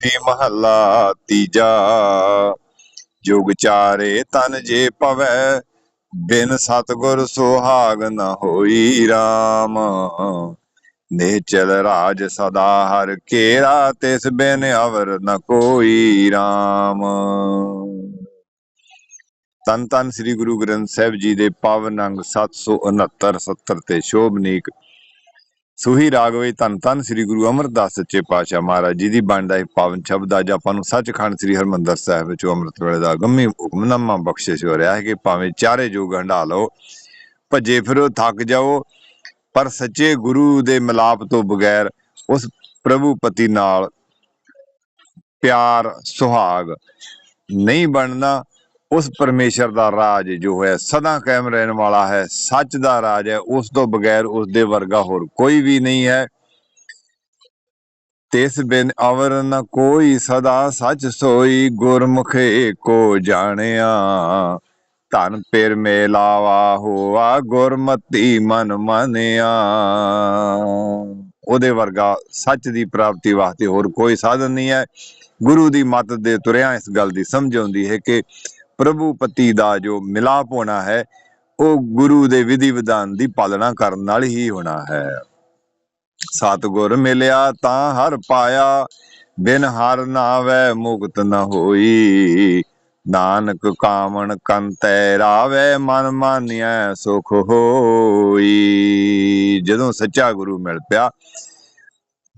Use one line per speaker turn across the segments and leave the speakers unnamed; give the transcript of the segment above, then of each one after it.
ਦੀ ਮਹੱਲਾ ਤੀਜਾ। ਜੁਗ ਚਾਰੇ ਤਨ ਜੇ ਪਵੈ, ਬਿਨ ਸਤਗੁਰ ਸੁਹਾਗ ਨ ਹੋਈ RAM ਨਿਚਲ ਰਾਜ ਸਦਾ ਹਰ ਕੇਰਾ, ਤਿਸ ਬਿਨ ਅਵਰ ਨ ਕੋਈ RAM ਤਨ ਤਨ ਸ੍ਰੀ ਗੁਰੂ ਗ੍ਰੰਥ ਸਾਹਿਬ ਜੀ ਦੇ ਪਾਵਨ ਅੰਗ 769 70 ਤੇ ਸ਼ੋਭਨੀਕ ਸੁਹੀ ਰਾਗ ਧੰਨ ਧੰਨ ਸ੍ਰੀ ਗੁਰੂ ਅਮਰਦਾਸ ਸੱਚੇ ਪਾਤਸ਼ਾਹ ਮਹਾਰਾਜ ਜੀ ਦੀ ਬਾਣੀ ਦਾ ਇਹ ਪਾਵਨ ਸ਼ਬਦ ਅੱਜ ਆਪਾਂ ਨੂੰ ਸੱਚਖੰਡ ਸ੍ਰੀ ਹਰਮੰਦਰ ਸਾਹਿਬ ਵਿੱਚ ਅੰਮ੍ਰਿਤ ਵੇਲੇ ਦਾ ਗੰਮੀ ਹੁਕਮਨਾਮਾ ਬਖਸ਼ਿਸ਼ ਹੋ ਰਿਹਾ ਹੈ ਕਿ ਭਾਵੇਂ ਚਾਰੇ ਯੁੱਗ ਹੰਢਾ ਲਓ ਭੱਜੇ ਫਿਰੋ, ਥੱਕ ਜਾਓ, ਪਰ ਸੱਚੇ ਗੁਰੂ ਦੇ ਮਿਲਾਪ ਤੋਂ ਬਗੈਰ ਉਸ ਪ੍ਰਭੂ ਪਤੀ ਨਾਲ ਪਿਆਰ, ਸੁਹਾਗ ਨਹੀਂ ਬਣਨਾ। ਉਸ ਪਰਮੇਸ਼ਰ ਦਾ ਰਾਜ ਜੋ ਹੈ ਸਦਾ ਕਾਇਮ ਰਹਿਣ ਵਾਲਾ ਹੈ, ਸੱਚ ਦਾ ਰਾਜ ਹੈ, ਉਸ ਤੋਂ ਬਗੈਰ ਉਸ ਦੇ ਵਰਗਾ ਹੋਰ ਕੋਈ ਵੀ ਨਹੀਂ ਹੈ। ਤਿਸ ਬਿਨ ਅਵਰ ਨ ਕੋਈ ਸਦਾ ਸੱਚ ਸੋਈ ਗੁਰਮੁਖੇ ਕੋ ਜਾਣਿਆ। ਧਨ ਪੇਰ ਮੇਲਾਵਾ ਹੋਆ ਗੁਰਮਤੀ ਮਨ ਮਾਨਿਆ। ਉਹਦੇ ਵਰਗਾ ਸੱਚ ਦੀ ਪ੍ਰਾਪਤੀ ਵਾਸਤੇ ਹੋਰ ਕੋਈ ਸਾਧਨ ਨਹੀਂ ਹੈ। ਗੁਰੂ ਦੀ ਮੱਤ ਦੇ ਤੁਰਿਆ ਇਸ ਗੱਲ ਦੀ ਸਮਝ ਆਉਂਦੀ ਹੈ ਕਿ ਪ੍ਰਭੂ ਪਤੀ ਦਾ ਜੋ ਮਿਲਾਪ ਹੋਣਾ ਹੈ, ਉਹ ਗੁਰੂ ਦੇ ਵਿਧੀ ਵਿਧਾਨ ਦੀ ਪਾਲਣਾ ਕਰਨ ਨਾਲ ਹੀ ਹੋਣਾ ਹੈ। ਸਤਗੁਰ ਮਿਲਿਆ ਤਾਂ ਹਰ ਪਾਇਆ, ਬਿਨ ਹਰ ਨਾਵੇ ਮੁਕਤ ਨ ਹੋਈ। ਨਾਨਕ ਕਾਮਣ ਕੰਤੈ ਰਾਵੇ, ਮਨ ਮਾਨਿਆ ਸੁਖ ਹੋਈ। ਜਦੋਂ ਸੱਚਾ ਗੁਰੂ ਮਿਲ ਪਿਆ,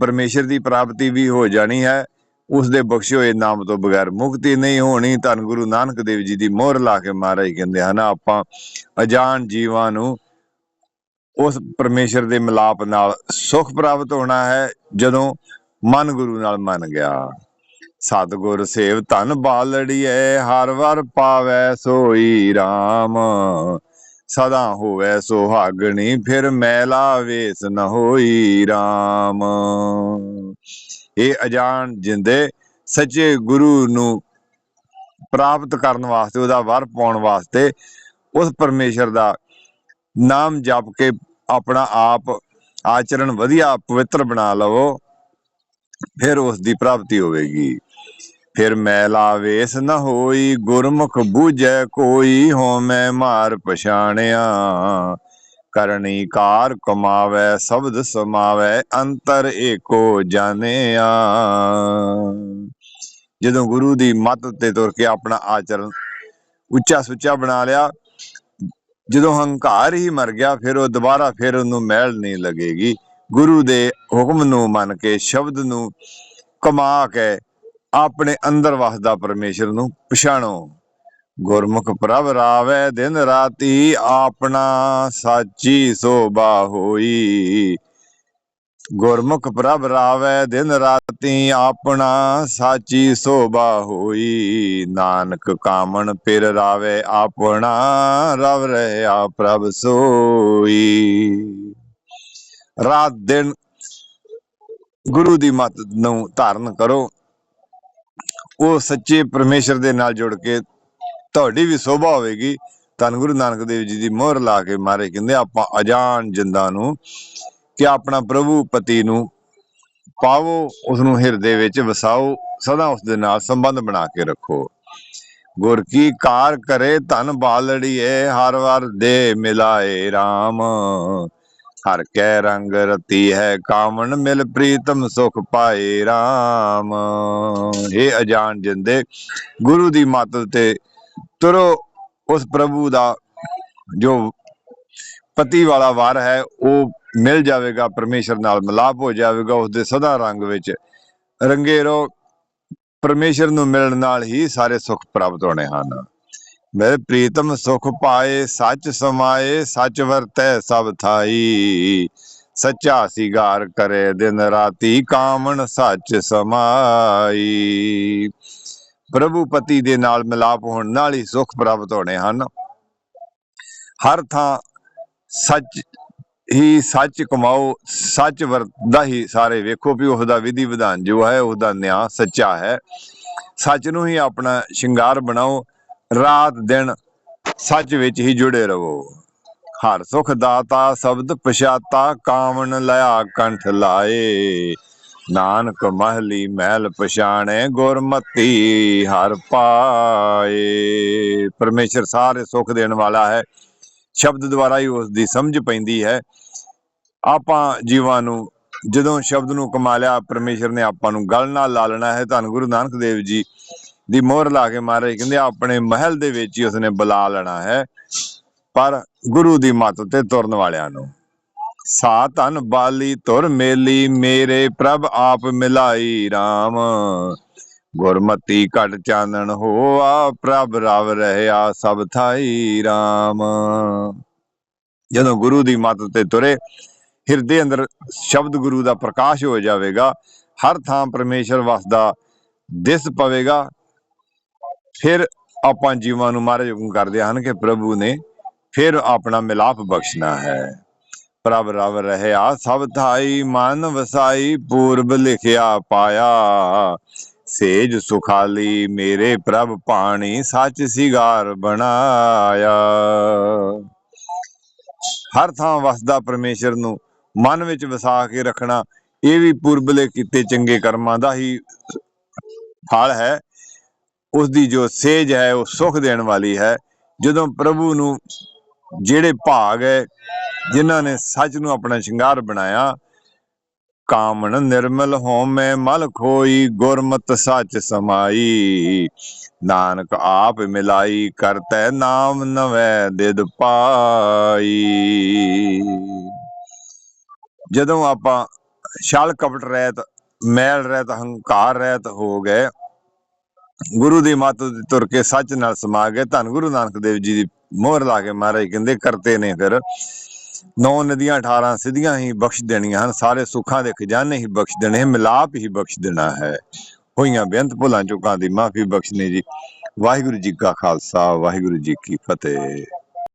ਪਰਮੇਸ਼ਰ ਦੀ ਪ੍ਰਾਪਤੀ ਵੀ ਹੋ ਜਾਣੀ ਹੈ। ਉਸ ਦੇ ਬਖਸ਼ੇ ਹੋਏ ਨਾਮ ਤੋਂ ਬਗੈਰ ਮੁਕਤੀ ਨਹੀਂ ਹੋਣੀ। ਧੰਨ ਗੁਰੂ ਨਾਨਕ ਦੇਵ ਜੀ ਦੀ ਮੋਹਰ ਲਾ ਕੇ ਮਹਾਰਾਜ ਕਹਿੰਦੇ ਹਨ, ਆਪਾਂ ਅਜਾਨ ਜੀਵਾਂ ਨੂੰ ਉਸ ਪਰਮੇਸ਼ਰ ਦੇ ਮਿਲਾਪ ਨਾਲ ਸੁਖ ਪ੍ਰਾਪਤ ਹੋਣਾ ਹੈ, ਜਦੋਂ ਮਨ ਗੁਰੂ ਨਾਲ ਮੰਨ ਗਿਆ। ਸਤਗੁਰ ਸੇਵ ਧਨ ਬਾਲੜੀਏ ਹਰ ਵਰ ਪਾਵੈ ਸੋਈ RAM ਸਦਾ ਹੋਵੇ ਸੁਹਾਗਣੀ, ਫਿਰ ਮੈਲਾ ਵੇਸ ਨ ਹੋਈ RAM ਇਹ ਅਜਾਨ ਜਿੰਦੇ ਸੱਚੇ ਗੁਰੂ ਨੂੰ ਪ੍ਰਾਪਤ ਕਰਨ ਵਾਸਤੇ, ਉਹਦਾ ਵਰ ਪਾਉਣ ਵਾਸਤੇ ਉਸ ਪਰਮੇਸ਼ਰ ਦਾ ਨਾਮ ਜਪ ਕੇ ਆਪਣਾ ਆਪ ਆਚਰਣ ਵਧੀਆ, ਪਵਿੱਤਰ ਬਣਾ ਲਵੋ, ਫਿਰ ਉਸ ਦੀ ਪ੍ਰਾਪਤੀ ਹੋਵੇਗੀ। ਫਿਰ ਮੈਲਾ ਵੇਸ ਨਾ ਹੋਈ ਗੁਰਮੁਖ ਬੂਝੈ, ਕੋਈ ਹੋਮੈ ਮਾਰ ਪਛਾਣਿਆ। ਕਰਨੀ ਕਾਰ ਕਮਾਵੇ, ਸ਼ਬਦ ਸਮਾਵੇ, ਅੰਤਰ ਏਕੋ ਜਾਣਿਆ। ਜਦੋਂ ਗੁਰੂ ਦੀ ਮੱਤ ਤੇ ਤੁਰ ਕੇ ਆਪਣਾ ਆਚਰਣ ਉੱਚਾ ਸੁੱਚਾ ਬਣਾ ਲਿਆ, ਜਦੋਂ ਹੰਕਾਰ ਹੀ ਮਰ ਗਿਆ, ਫਿਰ ਉਹ ਦੁਬਾਰਾ ਫਿਰ ਉਹਨੂੰ ਮਹਿਲ ਨਹੀਂ ਲੱਗੇਗੀ। ਗੁਰੂ ਦੇ ਹੁਕਮ ਨੂੰ ਮੰਨ ਕੇ, ਸ਼ਬਦ ਨੂੰ ਕਮਾ ਕੇ, ਆਪਣੇ ਅੰਦਰ ਵਸਦਾ ਪਰਮੇਸ਼ਰ ਨੂੰ ਪਛਾਣੋ। ਗੁਰਮੁਖ ਪ੍ਰਭ ਰਾਵੇ ਦਿਨ ਰਾਤੀ ਆਪਣਾ ਸਾਚੀ ਸੋਭਾ ਹੋਈ। ਗੁਰਮੁਖ ਪ੍ਰਭ ਰਾਵੇ ਦਿਨ ਰਾਤੀ ਆਪਣਾ ਸਾਚੀ ਸੋਭਾ ਹੋਈ। ਨਾਨਕ ਕਾਮਣ ਪਿਰ ਰਾਵੇ ਆਪਣਾ, ਰਵ ਰਹਿਆ ਪ੍ਰਭ ਸੋਈ। ਰਾਤ ਦਿਨ ਗੁਰੂ ਦੀ ਮੱਤ ਨੂੰ ਧਾਰਨ ਕਰੋ। ਉਹ ਸੱਚੇ ਪਰਮੇਸ਼ਰ ਦੇ ਨਾਲ ਜੁੜ ਕੇ ਤੁਹਾਡੀ ਵੀ ਸੋਭਾ ਹੋਵੇਗੀ। ਧੰਨ ਗੁਰੂ ਨਾਨਕ ਦੇਵ ਜੀ ਦੀ ਮੋਹਰ ਲਾ ਕੇ ਮਾਰੇ ਕਹਿੰਦੇ ਆਪਾਂ ਅਜਾਨ ਜਿੰਦਾ ਨੂੰ ਕਿ ਆਪਣਾ ਪ੍ਰਭੂ ਪਤੀ ਨੂੰ ਪਾਵੋ ਉਸ ਨੂੰ ਹਿਰਦੇ ਵਿੱਚ ਵਸਾਓ, ਸਦਾ ਉਸ ਦੇ ਨਾਲ ਸੰਬੰਧ ਬਣਾ ਕੇ ਰੱਖੋ। ਗੁਰ ਕੀ ਕਾਰ ਕਰੇ ਧਨ ਬਾਲੜੀਏ, ਹਰ ਵਾਰ ਦੇ ਮਿਲਾਏ RAM ਹਰ ਕੈ ਰੰਗ ਰਤੀ ਹੈ ਕਾਮਣ, ਮਿਲ ਪ੍ਰੀਤਮ ਸੁਖ ਪਾਏ RAM ਇਹ ਅਜਾਨ ਜਿੰਦੇ, ਗੁਰੂ ਦੀ ਮੱਤ ਤੇ ਤੁਰੋ ਉਸ ਪ੍ਰਭੂ ਦਾ ਜੋ ਪਤੀ ਵਾਲਾ ਵਰ ਹੈ, ਉਹ ਮਿਲ ਜਾਵੇਗਾ, ਪਰਮੇਸ਼ਰ ਨਾਲ ਮਿਲਾਪ ਹੋ ਜਾਵੇਗਾ, ਉਸ ਦੇ ਸਦਾ ਰੰਗ ਵਿੱਚ ਰੰਗੇ ਰਹੋ। ਪਰਮੇਸ਼ਰ ਨੂੰ ਮਿਲਣ ਨਾਲ ਹੀ ਸਾਰੇ ਸੁੱਖ ਪ੍ਰਾਪਤ ਹੋਣੇ ਹਨ। ਮੇਰੇ ਪ੍ਰੀਤਮ ਸੁਖ ਪਾਏ, ਸੱਚ ਸਮਾਏ, ਸੱਚ ਵਰਤੈ ਸਭ ਥਾਈ। ਸੱਚਾ ਸਿਗਾਰ ਕਰੇ ਦਿਨ ਰਾਤੀ, ਕਾਮਣ ਸੱਚ ਸਮਾਈ। ਪ੍ਰਭੂ ਪਤੀ ਦੇ ਨਾਲ ਮਿਲਾਪ ਹੋਣ ਨਾਲ ਹੀ ਸੁਖ ਪ੍ਰਾਪਤ ਹੋਣੇ ਹਨ। ਹਰ ਥਾਂ ਸੱਚ ਹੀ ਸੱਚ ਕਮਾਓ, ਸੱਚ ਵਰਦਾ ਹੀ ਸਾਰੇ ਵੇਖੋ ਵੀ ਉਹਦਾ ਵਿਧੀ ਵਿਧਾਨ ਜੋ ਹੈ, ਉਹਦਾ ਨਿਆਂ ਸੱਚਾ ਹੈ। ਸੱਚ ਨੂੰ ਹੀ ਆਪਣਾ ਸ਼ਿੰਗਾਰ ਬਣਾਓ, ਰਾਤ ਦਿਨ ਸੱਚ ਵਿੱਚ ਹੀ ਜੁੜੇ ਰਹੋ। ਹਰ ਸੁਖ ਦਾਤਾ ਸ਼ਬਦ ਪਛਾਤਾ ਕਾਮਨ ਲਿਆ ਕੰਠ ਲਾਏ। ਨਾਨਕ ਮਹਲੀ ਮਹਿਲ ਪਛਾਣੇ ਗੁਰਮਤੀ ਹਰ ਪਾਏ। ਪਰਮੇਸ਼ਰ ਸਾਰੇ ਸੁੱਖ ਦੇਣ ਵਾਲਾ ਹੈ। ਸ਼ਬਦ ਦੁਆਰਾ ਹੀ ਉਸ ਦੀ ਸਮਝ ਪੈਂਦੀ ਹੈ। ਆਪਾਂ ਜੀਵਾਂ ਨੂੰ ਜਦੋਂ ਸ਼ਬਦ ਨੂੰ ਕਮਾ ਲਿਆ, ਪਰਮੇਸ਼ਰ ਨੇ ਆਪਾਂ ਨੂੰ ਗਲ ਨਾਲ ਲਾ ਲੈਣਾ ਹੈ। ਧੰਨ ਗੁਰੂ ਨਾਨਕ ਦੇਵ ਜੀ ਦੀ ਮੋਹਰ ਲਾ ਕੇ ਮਹਾਰਾਜ ਕਹਿੰਦੇ, ਆਪਣੇ ਮਹਿਲ ਦੇ ਵਿੱਚ ਹੀ ਉਸਨੇ ਬੁਲਾ ਲੈਣਾ ਹੈ। ਪਰ ਗੁਰੂ ਦੀ ਮੱਤ ਤੇ ਤੁਰਨ ਵਾਲਿਆਂ ਨੂੰ ਸਾ ਧਨ ਬਾਲੀ ਤੁਰ ਮੇਲੀ, ਮੇਰੇ ਪ੍ਰਭ ਆਪ ਮਿਲਾਈ RAM ਗੁਰਮਤੀ ਘਟ ਚਾਨਣ ਹੋਆ, ਪ੍ਰਭ ਰਵ ਰਹਿਆ ਸਭ ਥਾਈ RAM ਜਦੋਂ ਗੁਰੂ ਦੀ ਮੱਤ ਤੇ ਤੁਰੇ, ਹਿਰਦੇ ਅੰਦਰ ਸ਼ਬਦ ਗੁਰੂ ਦਾ ਪ੍ਰਕਾਸ਼ ਹੋ ਜਾਵੇਗਾ, ਹਰ ਥਾਂ ਪਰਮੇਸ਼ਰ ਵਸਦਾ ਦਿਸ ਪਵੇਗਾ। ਫਿਰ ਆਪਾਂ ਜੀਵਾਂ ਨੂੰ ਮਹਾਰਾਜ ਹੁਕਮ ਕਰਦੇ ਹਨ ਕਿ ਪ੍ਰਭੂ ਨੇ ਫਿਰ ਆਪਣਾ ਮਿਲਾਪ ਬਖਸ਼ਣਾ ਹੈ। ਪ੍ਰਭ ਰਵ ਰਹਿਆ, ਸਭ ਥਾਈ ਮਨ ਵਸਾਈ, ਪੂਰਬ ਲਿਖਿਆ ਪਾਇਆ। ਸੇਜ ਸੁਖਾਲੀ ਮੇਰੇ ਪ੍ਰਭ ਪਾਣੀ, ਸੱਚ ਸਿਗਾਰ ਬਣਾਇਆ। ਹਰ ਥਾਂ ਵਸਦਾ ਪਰਮੇਸ਼ਰ ਨੂੰ ਮਨ ਵਿੱਚ ਵਸਾ ਕੇ ਰੱਖਣਾ, ਇਹ ਵੀ ਪੂਰਬਲੇ ਕੀਤੇ ਚੰਗੇ ਕਰਮਾਂ ਦਾ ਹੀ ਫਲ ਹੈ। ਉਸ ਦੀ ਜੋ ਸੇਜ ਹੈ, ਉਹ ਸੁਖ ਦੇਣ ਵਾਲੀ ਹੈ। ਜਦੋਂ ਪ੍ਰਭੂ ਨੂੰ ਜਿਹੜੇ ਭਾਗ ਹੈ ਜਿਨ੍ਹਾਂ ਨੇ ਸੱਚ ਨੂੰ ਆਪਣਾ ਸ਼ਿੰਗਾਰ ਬਣਾਇਆ। ਕਾਮਣ ਨਿਰਮਲ ਹੋਮੈ ਮਲ ਖੋਈ, ਗੁਰਮਤ ਸੱਚ ਸਮਾਈ। ਨਾਨਕ ਆਪ ਮਿਲਾਈ, ਕਰਤੈ ਨਾਮ ਨਵੈ ਦਿਦ ਪਾਈ। ਜਦੋਂ ਆਪਾਂ ਛਲ ਕਪਟ ਰਹਿਤ ਮੈਲ ਰਹਿਤ ਹੰਕਾਰ ਰਹਿਤ ਹੋ ਗਏ, ਗੁਰੂ ਦੀ ਮੱਤ ਤੇ ਤੁਰ ਕੇ ਸੱਚ ਨਾਲ ਸਮਾ ਗਏ। ਧੰਨ ਗੁਰੂ ਨਾਨਕ ਦੇਵ ਜੀ ਦੀ ਮੋਹਰ ਲਾ ਕੇ ਮਹਾਰਾਜ ਕਹਿੰਦੇ, ਕਰਤੇ ਨੇ ਫਿਰ। ਨੌ ਨਦੀਆਂ 18 ਸਿੱਧੀਆਂ ਹੀ ਬਖਸ਼ ਦੇਣੀਆਂ ਹਨ, ਸਾਰੇ ਸੁੱਖਾਂ ਦੇ ਖਜ਼ਾਨੇ ਹੀ ਬਖਸ਼ ਦੇਣੇ ਮਿਲਾਪ ਹੀ ਬਖਸ਼ ਦੇਣਾ ਹੈ। ਹੋਈਆਂ ਬੇਅੰਤ ਭੁੱਲਾਂ ਚੁੱਕਾਂ ਦੀ ਮਾਫੀ ਬਖਸ਼ਣੀ ਜੀ। ਵਾਹਿਗੁਰੂ ਜੀ ਕਾ ਖਾਲਸਾ, ਵਾਹਿਗੁਰੂ ਜੀ ਕੀ ਫਤਿਹ।